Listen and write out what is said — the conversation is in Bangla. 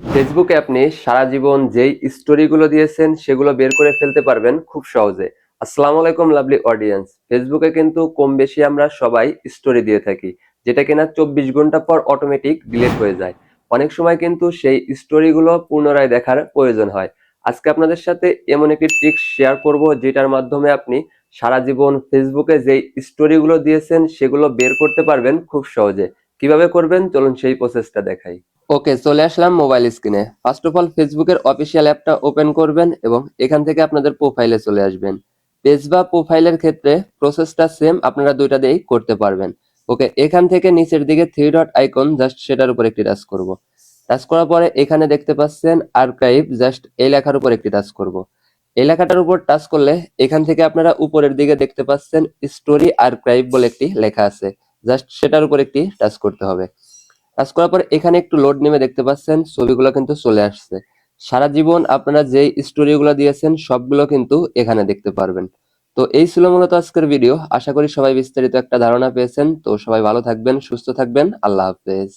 ফেসবুকে আপনি সারা জীবন যেই স্টোরিগুলো দিয়েছেন, সেগুলো বের করে ফেলতে পারবেন খুব সহজে। আসসালামু আলাইকুম লাভলি অডিয়েন্স ফেসবুকে কিন্তু কম বেশি আমরা সবাই স্টোরি দিয়ে থাকি, যেটা কিনা চব্বিশ ঘণ্টা পর অটোমেটিক ডিলিট হয়ে যায়। অনেক সময় কিন্তু সেই স্টোরিগুলো পুনরায় দেখার প্রয়োজন হয়। আজকে আপনাদের সাথে এমন একটি ট্রিক্স শেয়ার করব, যেটার মাধ্যমে আপনি সারা জীবন ফেসবুকে যেই স্টোরিগুলো দিয়েছেন, সেগুলো বের করতে পারবেন খুব সহজে। কীভাবে করবেন? চলুন সেই প্রসেসটা দেখাই। ওকে চলে আসলাম মোবাইল স্ক্রিনে ফার্স্ট অফ অল ফেসবুকের অফিসিয়াল অ্যাপটা ওপেন করবেন এবং এখান থেকে আপনাদের প্রোফাইলে চলে আসবেন। পেজ বা প্রোফাইলের ক্ষেত্রে প্রসেসটা সেম আপনারা দুইটা দিয়েই করতে পারবেন। ওকে এখান থেকে নিচের দিকে থ্রি ডট আইকন জাস্ট সেটার উপর একটি টাচ করব। টাচ করার পরে এখানে দেখতে পাচ্ছেন আর্কাইভ জাস্ট এই লেখার উপর একটি টাচ করব। এই লেখাটার উপর টাচ করলে এখান থেকে আপনারা উপরের দিকে দেখতে পাচ্ছেন স্টোরি আর্কাইভ বলে একটি লেখা আছে। জাস্ট সেটার উপর একটি টাচ করতে হবে। টাচ করার পর এখানে একটু লোড নেমে দেখতে পাচ্ছেন, ছবিগুলো কিন্তু চলে আসছে। সারা জীবন আপনারা যে স্টোরিগুলো দিয়েছেন, সবগুলো কিন্তু এখানে দেখতে পারবেন। তো এই ছিল মূলত আজকের ভিডিও। আশা করি সবাই বিস্তারিত একটা ধারণা পেয়েছেন। তো সবাই ভালো থাকবেন, সুস্থ থাকবেন। আল্লাহ হাফেজ।